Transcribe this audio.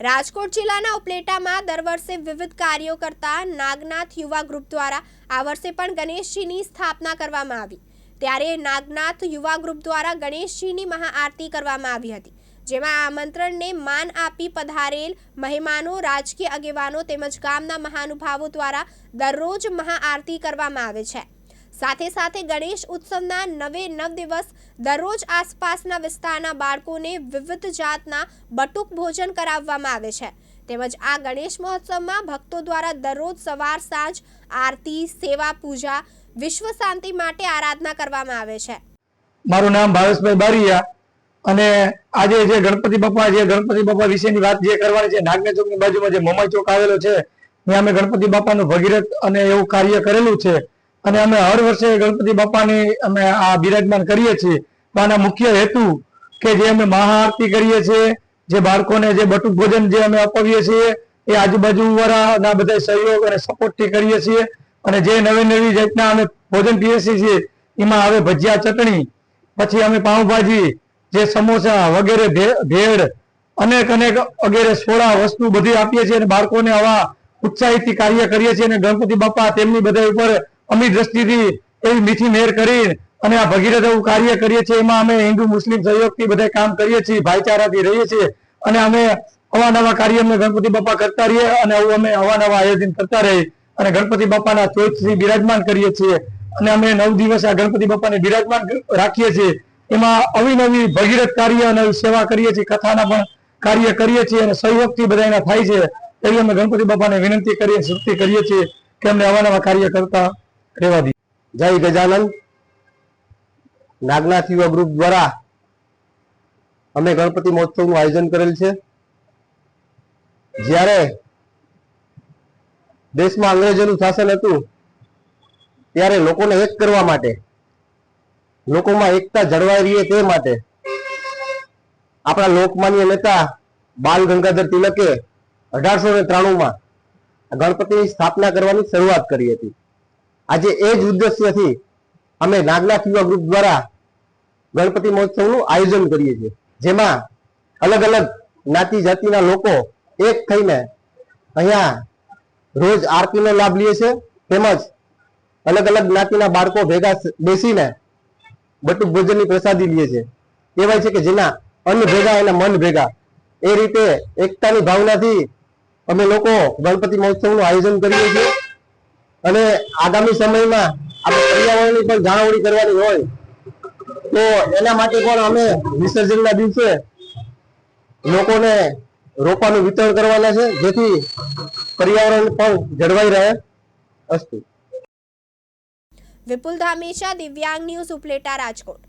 રાજકોટ જિલ્લાના ઉપલેટામાં દર વર્ષે વિવિધ કાર્યો કરતા નાગનાથ યુવા ગ્રુપ દ્વારા આ વર્ષે પણ ગણેશજીની સ્થાપના કરવામાં આવી. ત્યારે નાગનાથ યુવા ગ્રુપ દ્વારા ગણેશજીની મહાઆરતી કરવામાં આવી હતી, જેમાં આમંત્રણને માન આપી પધારેલ મહેમાનો, રાજકીય આગેવાનો તેમજ ગામના મહાનુભાવો દ્વારા દરરોજ મહાઆરતી કરવામાં આવે છે. સાથે સાથે ગણેશ ઉત્સવના નવે નવ દિવસ દરરોજ આસપાસના વિસ્તારના બાળકોને વિવિધ જાતના બટુક ભોજન કરાવવામાં આવે છે. તેમજ આ ગણેશ મહોત્સવમાં ભક્તો દ્વારા દરરોજ સવાર સાંજ આરતી, સેવા પૂજા, વિશ્વ શાંતિ માટે આરાધના કરવામાં આવે છે. મારું નામ ભાવેશભાઈ બારીયા અને આજે જે ગણપતિ બાપા, જે ગણપતિ બાપા વિશેની વાત જે કરવાની છે, નાગને ચોકની બાજુમાં જે મમાઈ ચોક આવેલો છે, ત્યાં અમે ગણપતિ બાપાનું ભગીરથ અને એવું કાર્ય કરેલું છે. અને અમે હર વર્ષે ગણપતિ બાપાની અમે આ બિરાજમાન કરીએ છીએ. આના મુખ્ય હેતુ કે જે અમે મહાઆરતી કરીએ છીએ, જે બાળકોને જે બટુક ભોજન જે અમે અપાવીએ છીએ, એ આજુબાજુ વાળાના બધા સહયોગ અને સપોર્ટથી કરીએ છીએ. અને જે નવી નવી જાતના અમે ભોજન પીએસી છીએ એમાં હવે ભજીયા, ચટણી, પછી અમે પાઉંભાજી, જે સમોસા વગેરે ભેળ, અનેક અનેક વગેરે સોડા વસ્તુ બધી આપીએ છીએ અને બાળકોને આવા ઉત્સાહીથી કાર્ય કરીએ છીએ અને ગણપતિ બાપા તેમની બધા ઉપર અમી દ્રષ્ટિથી એવી મીઠી મેર કરી અને આ ભગીરથ એવું કાર્ય કરીએ છીએ, એમાં અમે હિન્દુ, મુસ્લિમ સહયોગથી બધા કામ કરીએ છીએ, ભાઈચારાથી રહીએ છીએ અને અમે અવાનવા કાર્ય અમે ગણપતિ બાપા કરતા રહીએ અને આવું અમે અવાનવા આયોજન કરતા રહીએ અને ગણપતિ બાપાના ચોથથી બિરાજમાન કરીએ છીએ અને અમે નવ દિવસ આ ગણપતિ બાપાને બિરાજમાન રાખીએ છીએ. એમાં અવિનવી ભગીરથ કાર્ય અને સેવા કરીએ છીએ, કથાના પણ કાર્ય કરીએ છીએ અને સહયોગથી બધા એના થાય છે, એવી અમે ગણપતિ બાપાને વિનંતી કરીએ સ્તુતિ કરીએ છીએ કે અમને અવાનવા કાર્ય કરતા રહેવા દઈએ જય ગજાનંદ. નાગનાથ યુવા ગ્રુપ દ્વારા અમે ગણપતિ મહોત્સવનું આયોજન કરેલ છે. જ્યારે દેશમાં અંગ્રેજોનું શાસન હતું, ત્યારે લોકોને એક કરવા માટે, લોકોમાં એકતા જળવાઈ રહીએ તે માટે આપણા લોકમાન્ય નેતા બાલ ગંગાધર તિલકે અઢારસો ને ત્રાણું માં ગણપતિની સ્થાપના કરવાની શરૂઆત કરી હતી. આજે એ જ ઉદ્દેશ્યથી અમે નાગનાથ યુવા ગ્રુપ દ્વારા ગણપતિ મહોત્સવનું આયોજન કરીએ છીએ. જેમાં અલગ અલગ જ્ઞાતિ જાતિના લોકો એક થઈને અહીંયા રોજ આરતીનો લાભ લે છે. તેમજ અલગ અલગ જ્ઞાતિના બાળકો ભેગા બેસીને બટુક ભોજનની પ્રસાદી લે છે. કહેવાય છે કે જેના અન્ન ભેગા એના મન ભેગા. એ રીતે એકતાની ભાવનાથી અમે લોકો ગણપતિ મહોત્સવનું આયોજન કરીએ છીએ. અને આગામી સમયમાં આપણે પર્યાવરણની પણ જાળવણી કરવાની હોય, તો એના માટે પણ અમે વિસર્જનના દિવસે લોકોને રોપાનું વિતરણ કરવાના છે, જેથી પર્યાવરણ પણ જળવાઈ રહે. અસ્તુ. વિપુલ ધામેશા દિવ્યાંગ ન્યૂઝ ઉપલેટા રાજકોટ.